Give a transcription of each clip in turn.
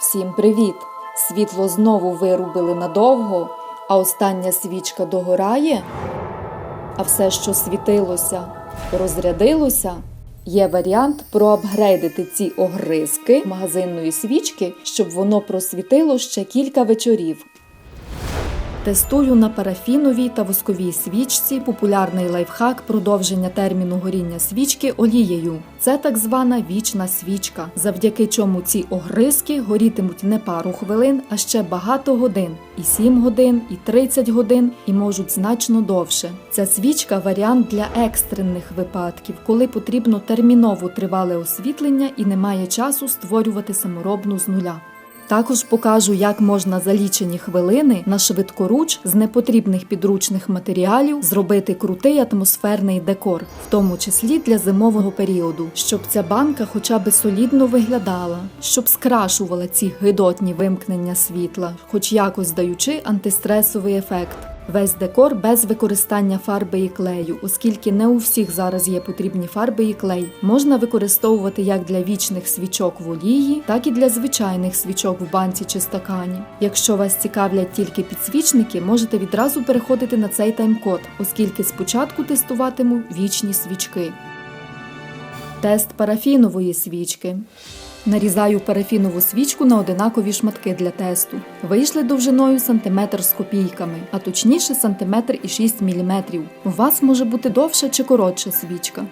Всім привіт! Світло знову вирубили надовго, а остання свічка догорає. А все, що світилося, розрядилося. Є варіант проапгрейдити ці огризки магазинної свічки, щоб воно просвітило ще кілька вечорів. Тестую на парафіновій та восковій свічці популярний лайфхак продовження терміну горіння свічки олією. Це так звана вічна свічка, завдяки чому ці огризки горітимуть не пару хвилин, а ще багато годин і 7 годин, і 30 годин, і можуть значно довше. Ця свічка варіант для екстрених випадків, коли потрібно терміново тривале освітлення і немає часу створювати саморобну з нуля. Також покажу, як можна за лічені хвилини на швидкоруч з непотрібних підручних матеріалів зробити крутий атмосферний декор, в тому числі для зимового періоду, щоб ця банка хоча б солідно виглядала, щоб скрашувала ці гидотні вимкнення світла, хоч якось даючи антистресовий ефект. Весь декор без використання фарби і клею, оскільки не у всіх зараз є потрібні фарби і клей. Можна використовувати як для вічних свічок в олії, так і для звичайних свічок в банці чи стакані. Якщо вас цікавлять тільки підсвічники, можете відразу переходити на цей тайм-код, оскільки спочатку тестуватиму вічні свічки. Тест парафінової свічки. Нарізаю парафінову свічку на одинакові шматки для тесту. Вийшли довжиною сантиметр з копійками, а точніше сантиметр і 6 мм. У вас може бути довша чи коротша свічка.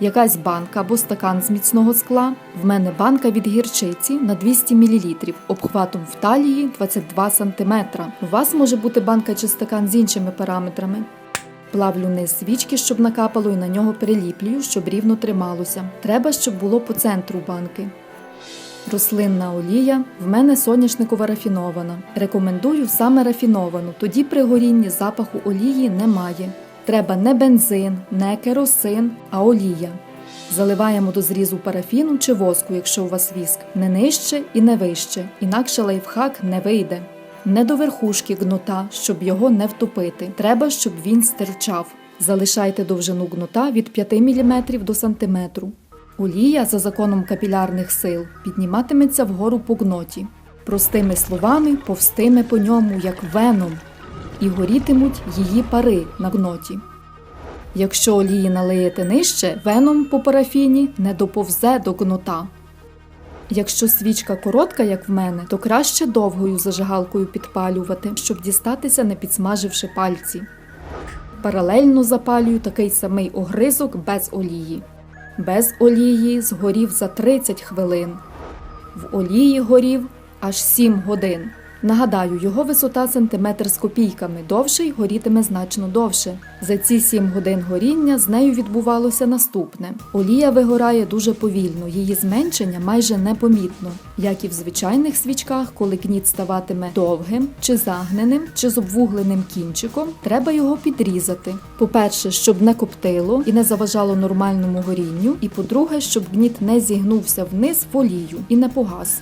Якась банка або стакан з міцного скла. В мене банка від гірчиці на 200 мл, обхватом в талії 22 см. У вас може бути банка чи стакан з іншими параметрами. Плавлю низ свічки, щоб накапало, і на нього приліплюю, щоб рівно трималося. Треба, щоб було по центру банки. Рослинна олія в мене соняшникова рафінована. Рекомендую саме рафіновану, тоді при горінні запаху олії немає. Треба не бензин, не керосин, а олія. Заливаємо до зрізу парафіну чи воску, якщо у вас віск, не нижче і не вище, інакше лайфхак не вийде. Не до верхушки гнота, щоб його не втопити. Треба, щоб він стирчав. Залишайте довжину гнота від 5 мм до сантиметру. Олія за законом капілярних сил підніматиметься вгору по гноті, простими словами, повстиме по ньому, як веном, і горітимуть її пари на гноті. Якщо олії налиєте нижче, веном по парафіні не доповзе до гнота. Якщо свічка коротка, як в мене, то краще довгою зажигалкою підпалювати, щоб дістатися, не підсмаживши пальці. Паралельно запалюю такий самий огризок без олії. Без олії згорів за 30 хвилин. В олії горів аж 7 годин. Нагадаю, його висота сантиметр з копійками, довший горітиме значно довше. За ці 7 годин горіння з нею відбувалося наступне: олія вигорає дуже повільно, її зменшення майже непомітно, як і в звичайних свічках, коли гніт ставатиме довгим чи загненим, чи з обвугленим кінчиком, треба його підрізати. По-перше, щоб не коптило і не заважало нормальному горінню, і по-друге, щоб гніт не зігнувся вниз в олію і не погас.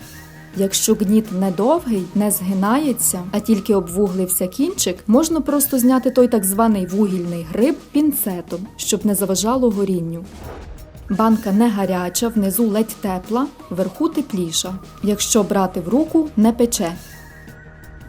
Якщо гніт не довгий, не згинається, а тільки обвуглився кінчик, можна просто зняти той так званий вугільний гриб пінцетом, щоб не заважало горінню. Банка не гаряча, внизу ледь тепла, вверху тепліша. Якщо брати в руку, не пече.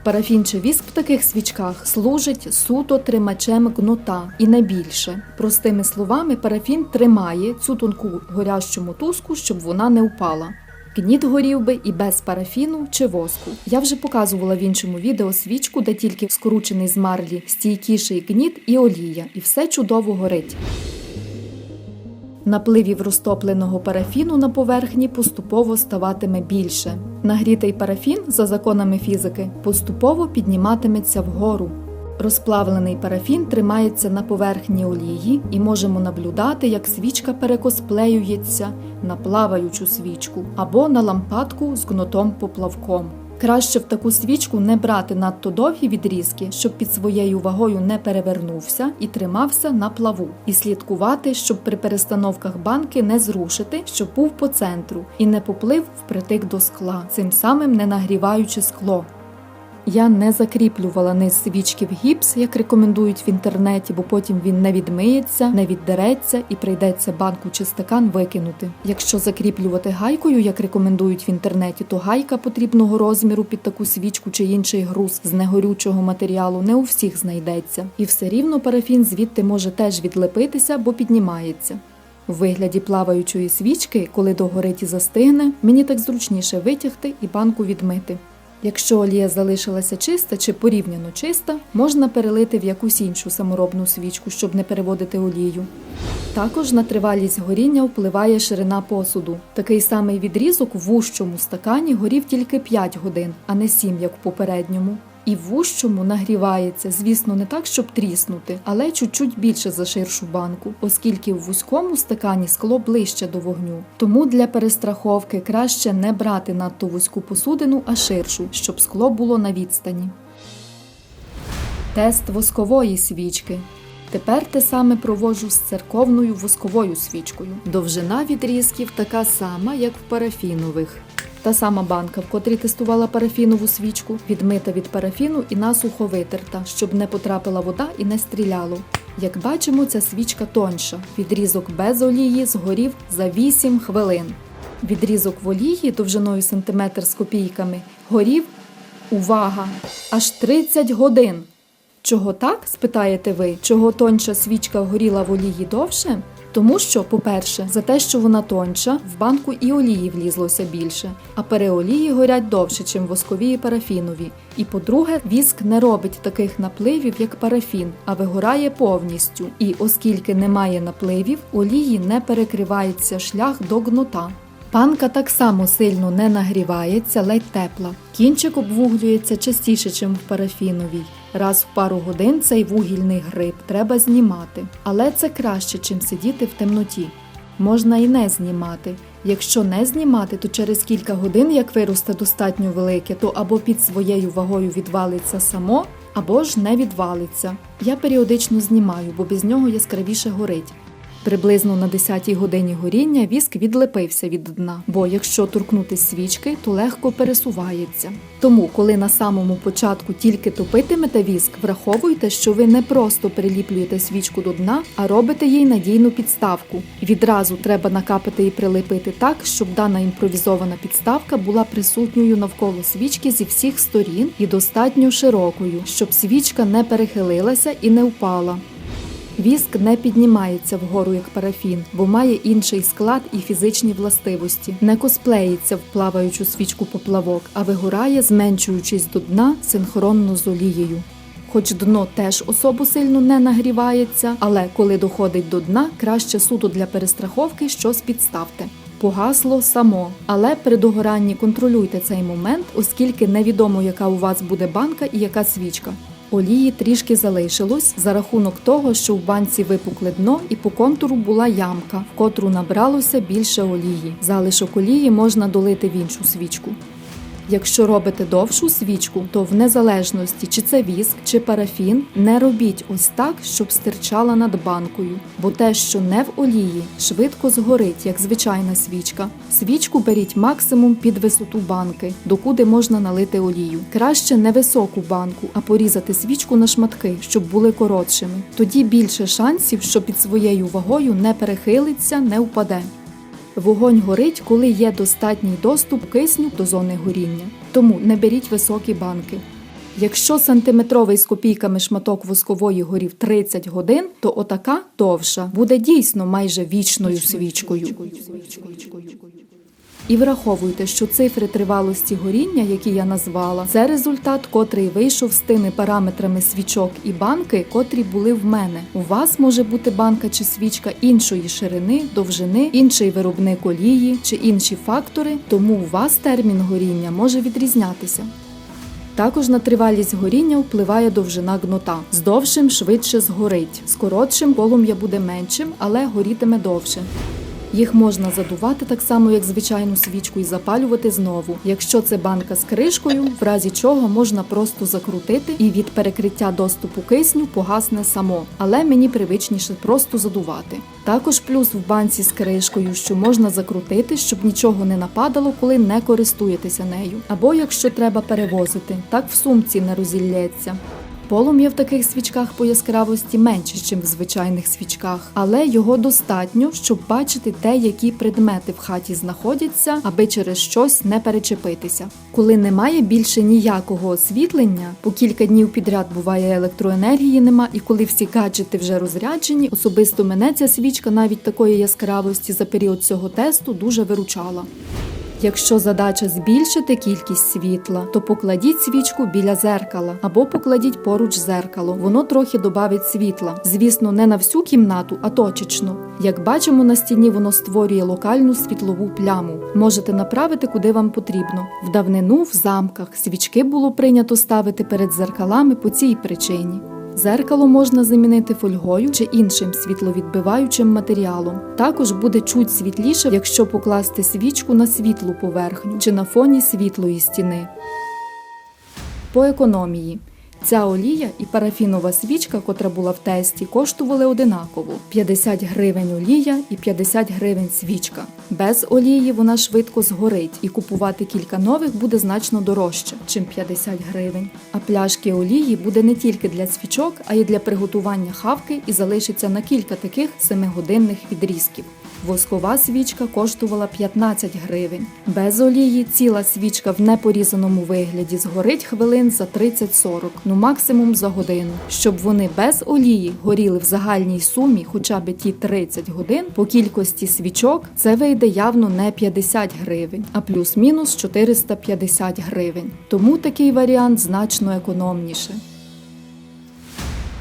Парафін віск в таких свічках служить суто тримачем гнота і не більше. Простими словами, парафін тримає цю тонку горящу мотузку, щоб вона не впала. Гніт горів би і без парафіну чи воску. Я вже показувала в іншому відео свічку, де тільки скручений з марлі стійкіший гніт і олія, і все чудово горить. Напливів розтопленого парафіну на поверхні поступово ставатиме більше. Нагрітий парафін, за законами фізики, поступово підніматиметься вгору. Розплавлений парафін тримається на поверхні олії і можемо наблюдати, як свічка перекосплеюється на плаваючу свічку або на лампадку з гнотом поплавком. Краще в таку свічку не брати надто довгі відрізки, щоб під своєю вагою не перевернувся і тримався на плаву, і слідкувати, щоб при перестановках банки не зрушити, щоб був по центру і не поплив впритик до скла, цим самим не нагріваючи скло. Я не закріплювала низ свічки в гіпс, як рекомендують в інтернеті, бо потім він не відмиється, не віддереться і прийдеться банку чи стакан викинути. Якщо закріплювати гайкою, як рекомендують в інтернеті, то гайка потрібного розміру під таку свічку чи інший груз з негорючого матеріалу не у всіх знайдеться. І все рівно парафін звідти може теж відлепитися, бо піднімається. У вигляді плаваючої свічки, коли догорить і застигне, мені так зручніше витягти і банку відмити. Якщо олія залишилася чиста чи порівняно чиста, можна перелити в якусь іншу саморобну свічку, щоб не переводити олію. Також на тривалість горіння впливає ширина посуду. Такий самий відрізок в вущому стакані горів тільки 5 годин, а не 7, як в попередньому. І в вущому нагрівається, звісно, не так, щоб тріснути, але чуть-чуть більше за ширшу банку, оскільки в вузькому стакані скло ближче до вогню. Тому для перестраховки краще не брати надто вузьку посудину, а ширшу, щоб скло було на відстані. Тест воскової свічки. Тепер те саме проводжу з церковною восковою свічкою. Довжина відрізків така сама, як в парафінових. Та сама банка, в котрій тестувала парафінову свічку, відмита від парафіну і насухо витерта, щоб не потрапила вода і не стріляло. Як бачимо, ця свічка тонша. Відрізок без олії згорів за 8 хвилин. Відрізок в олії довжиною сантиметр з копійками горів, увага, аж 30 годин. Чого так? спитаєте ви, чого тонша свічка горіла в олії довше? Тому що, по-перше, за те, що вона тонша, в банку і олії влізлося більше, а переолії горять довше, чим воскові і парафінові. І по-друге, віск не робить таких напливів, як парафін, а вигорає повністю. І оскільки немає напливів, олії не перекривається шлях до гнота. Панка так само сильно не нагрівається, ледь тепла. Кінчик обвуглюється частіше, чим в парафіновій. Раз в пару годин цей вугільний гриб треба знімати, але це краще, чим сидіти в темноті. Можна і не знімати. Якщо не знімати, то через кілька годин, як виросте достатньо велике, то або під своєю вагою відвалиться само, або ж не відвалиться. Я періодично знімаю, бо без нього яскравіше горить. Приблизно на 10-й годині горіння віск відлепився від дна, бо якщо торкнути свічки, то легко пересувається. Тому, коли на самому початку тільки топитимете віск, враховуйте, що ви не просто приліплюєте свічку до дна, а робите їй надійну підставку. Відразу треба накапати і прилепити так, щоб дана імпровізована підставка була присутньою навколо свічки зі всіх сторін і достатньо широкою, щоб свічка не перехилилася і не впала. Віск не піднімається вгору як парафін, бо має інший склад і фізичні властивості. Не косплеїться в плаваючу свічку поплавок, а вигорає, зменшуючись до дна синхронно з олією. Хоч дно теж особо сильно не нагрівається, але коли доходить до дна, краще суто для перестраховки щось підставте. Погасло само, але при догоранні контролюйте цей момент, оскільки невідомо, яка у вас буде банка і яка свічка. Олії трішки залишилось за рахунок того, що в банці випукле дно і по контуру була ямка, в котру набралося більше олії. Залишок олії можна долити в іншу свічку. Якщо робите довшу свічку, то в незалежності чи це віск, чи парафін, не робіть ось так, щоб стирчала над банкою, бо те, що не в олії, швидко згорить, як звичайна свічка. Свічку беріть максимум під висоту банки, докуди можна налити олію. Краще не високу банку, а порізати свічку на шматки, щоб були коротшими. Тоді більше шансів, що під своєю вагою не перехилиться, не впаде. Вогонь горить, коли є достатній доступ кисню до зони горіння. Тому не беріть високі банки. Якщо сантиметровий з копійками шматок воскової горів 30 годин, то отака довша буде дійсно майже вічною свічкою. І враховуйте, що цифри тривалості горіння, які я назвала, це результат, котрий вийшов з тими параметрами свічок і банки, котрі були в мене. У вас може бути банка чи свічка іншої ширини, довжини, інший виробник олії чи інші фактори, тому у вас термін горіння може відрізнятися. Також на тривалість горіння впливає довжина гнота. З довшим швидше згорить, з коротшим полум'я буде меншим, але горітиме довше. Їх можна задувати так само, як звичайну свічку, і запалювати знову. Якщо це банка з кришкою, в разі чого можна просто закрутити і від перекриття доступу кисню погасне само, але мені привичніше просто задувати. Також плюс в банці з кришкою, що можна закрутити, щоб нічого не нападало, коли не користуєтеся нею. Або якщо треба перевозити, так в сумці не розілється. Полум'я в таких свічках по яскравості менше, ніж в звичайних свічках, але його достатньо, щоб бачити те, які предмети в хаті знаходяться, аби через щось не перечепитися. Коли немає більше ніякого освітлення, по кілька днів підряд буває електроенергії нема, і коли всі гаджети вже розряджені, особисто мене ця свічка навіть такої яскравості за період цього тесту дуже виручала. Якщо задача збільшити кількість світла, то покладіть свічку біля зеркала або покладіть поруч зеркало. Воно трохи добавить світла. Звісно, не на всю кімнату, а точечно. Як бачимо на стіні, воно створює локальну світлову пляму. Можете направити куди вам потрібно. В давнину в замках свічки було прийнято ставити перед зеркалами по цій причині. Зеркало можна замінити фольгою чи іншим світловідбиваючим матеріалом. Також буде чуть світліше, якщо покласти свічку на світлу поверхню чи на фоні світлої стіни. По економії. Ця олія і парафінова свічка, котра була в тесті, коштували одинаково: 50 гривень олія і 50 гривень свічка. Без олії вона швидко згорить, і купувати кілька нових буде значно дорожче, чим 50 гривень. А пляшки олії буде не тільки для свічок, а й для приготування хавки і залишиться на кілька таких 7-годинних відрізків. Воскова свічка коштувала 15 гривень. Без олії ціла свічка в непорізаному вигляді згорить хвилин за 30-40, ну максимум за годину. Щоб вони без олії горіли в загальній сумі хоча б ті 30 годин, по кількості свічок це вийде явно не 50 гривень, а плюс-мінус 450 гривень. Тому такий варіант значно економніше.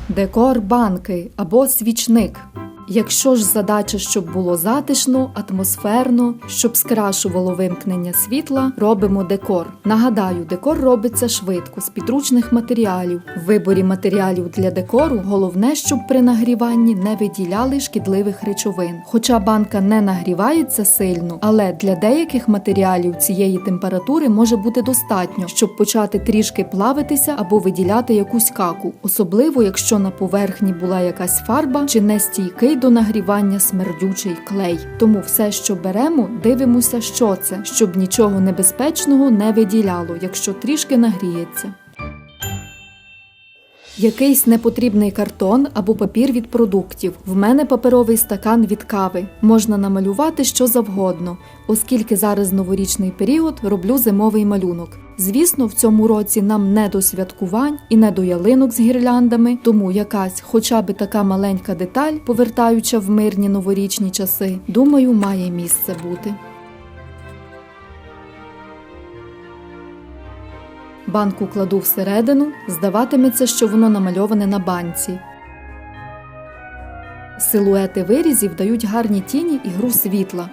Декор банки або свічник. Якщо ж задача, щоб було затишно, атмосферно, щоб скрашувало вимкнення світла, робимо декор. Нагадаю, декор робиться швидко з підручних матеріалів. В виборі матеріалів для декору головне, щоб при нагріванні не виділяли шкідливих речовин. Хоча банка не нагрівається сильно, але для деяких матеріалів цієї температури може бути достатньо, щоб почати трішки плавитися або виділяти якусь каку, особливо якщо на поверхні була якась фарба чи нестійкий до нагрівання смердючий клей. Тому все, що беремо, дивимося, що це, щоб нічого небезпечного не виділяло, якщо трішки нагріється. Якийсь непотрібний картон або папір від продуктів. В мене паперовий стакан від кави. Можна намалювати що завгодно, оскільки зараз новорічний період роблю зимовий малюнок. Звісно, в цьому році нам не до святкувань і не до ялинок з гірляндами, тому якась, хоча б така маленька деталь, повертаюча в мирні новорічні часи, думаю, має місце бути. Банку кладу всередину, здаватиметься, що воно намальоване на банці. Силуети вирізів дають гарні тіні і гру світла.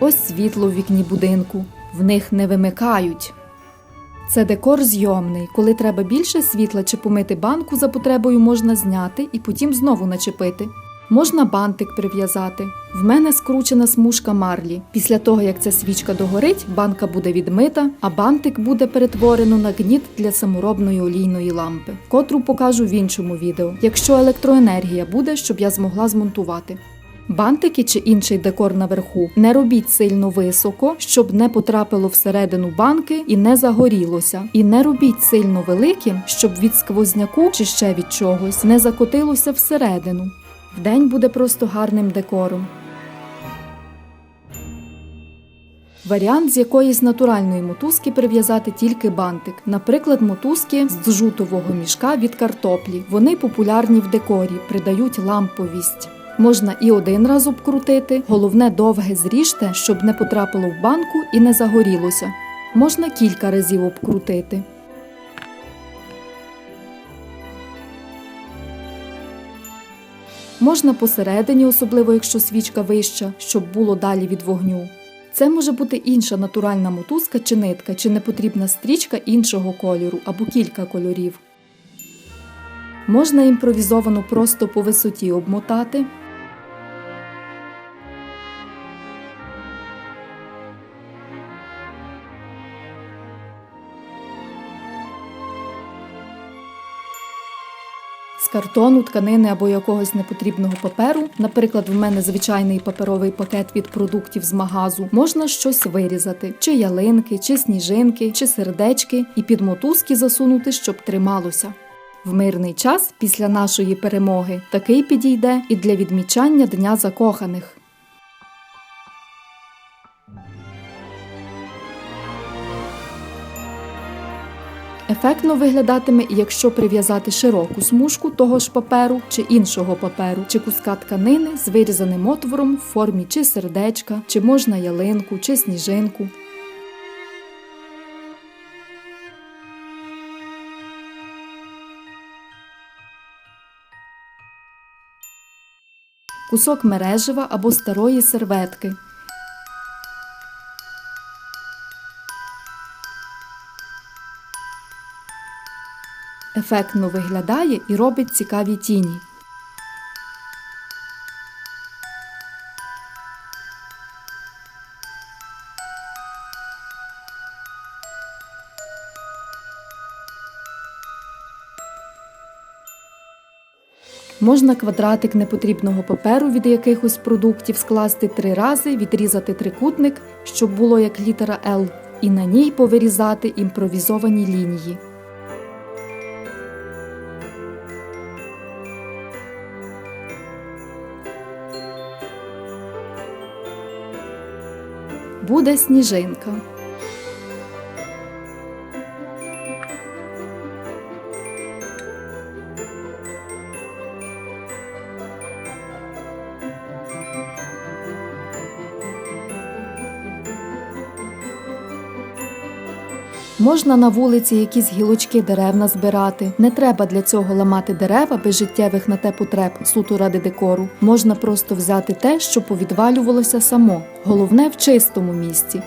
Ось світло в вікні будинку. В них не вимикають. Це декор зйомний. Коли треба більше світла чи помити банку за потребою можна зняти і потім знову начепити. Можна бантик прив'язати. В мене скручена смужка марлі. Після того, як ця свічка догорить, банка буде відмита, а бантик буде перетворено на гніт для саморобної олійної лампи, котру покажу в іншому відео, якщо електроенергія буде, щоб я змогла змонтувати. Бантики чи інший декор наверху не робіть сильно високо, щоб не потрапило всередину банки і не загорілося. І не робіть сильно великим, щоб від сквозняку чи ще від чогось не закотилося всередину. Вдень буде просто гарним декором. Варіант з якоїсь натуральної мотузки прив'язати тільки бантик, наприклад, мотузки з джутового мішка від картоплі. Вони популярні в декорі, придають ламповість. Можна і один раз обкрутити, головне довге зріжте, щоб не потрапило в банку і не загорілося. Можна кілька разів обкрутити. Можна посередині, особливо якщо свічка вища, щоб було далі від вогню. Це може бути інша натуральна мотузка чи нитка, чи непотрібна стрічка іншого кольору або кілька кольорів. Можна імпровізовано просто по висоті обмотати. Картону, тканини або якогось непотрібного паперу, наприклад, в мене звичайний паперовий пакет від продуктів з магазу, можна щось вирізати: чи ялинки, чи сніжинки, чи сердечки, і під мотузки засунути, щоб трималося. В мирний час після нашої перемоги такий підійде і для відмічання Дня закоханих. Ефектно виглядатиме, якщо прив'язати широку смужку того ж паперу чи іншого паперу, чи куска тканини з вирізаним отвором в формі чи сердечка, чи можна ялинку, чи сніжинку. Кусок мережева або старої серветки. Ефектно виглядає і робить цікаві тіні. Можна квадратик непотрібного паперу від якихось продуктів скласти три рази, відрізати трикутник, щоб було як літера L, і на ній повирізати імпровізовані лінії. Буде сніжинка. Можна на вулиці якісь гілочки дерев назбирати. Не треба для цього ламати дерева без життєвих на те потреб суто ради декору. Можна просто взяти те, що повідвалювалося само, головне в чистому місці.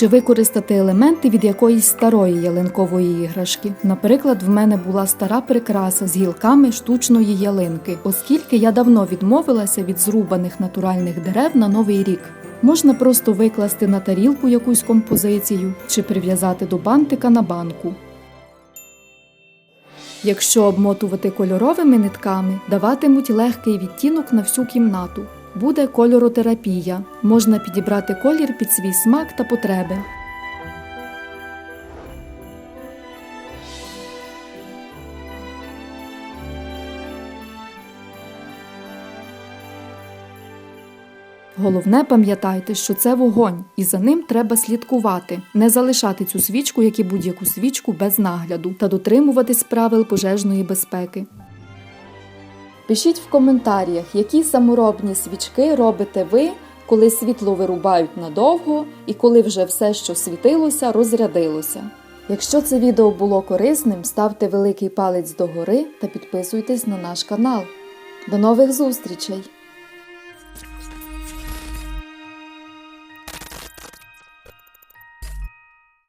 Чи використати елементи від якоїсь старої ялинкової іграшки. Наприклад, в мене була стара прикраса з гілками штучної ялинки, оскільки я давно відмовилася від зрубаних натуральних дерев на новий рік. Можна просто викласти на тарілку якусь композицію чи прив'язати до бантика на банку. Якщо обмотувати кольоровими нитками, даватимуть легкий відтінок на всю кімнату. Буде кольоротерапія. Можна підібрати колір під свій смак та потреби. Головне пам'ятайте, що це вогонь, і за ним треба слідкувати, не залишати цю свічку, як і будь-яку свічку без нагляду, та дотримуватись правил пожежної безпеки. Пишіть в коментарях, які саморобні свічки робите ви, коли світло вирубають надовго і коли вже все, що світилося, розрядилося. Якщо це відео було корисним, ставте великий палець догори та підписуйтесь на наш канал. До нових зустрічей!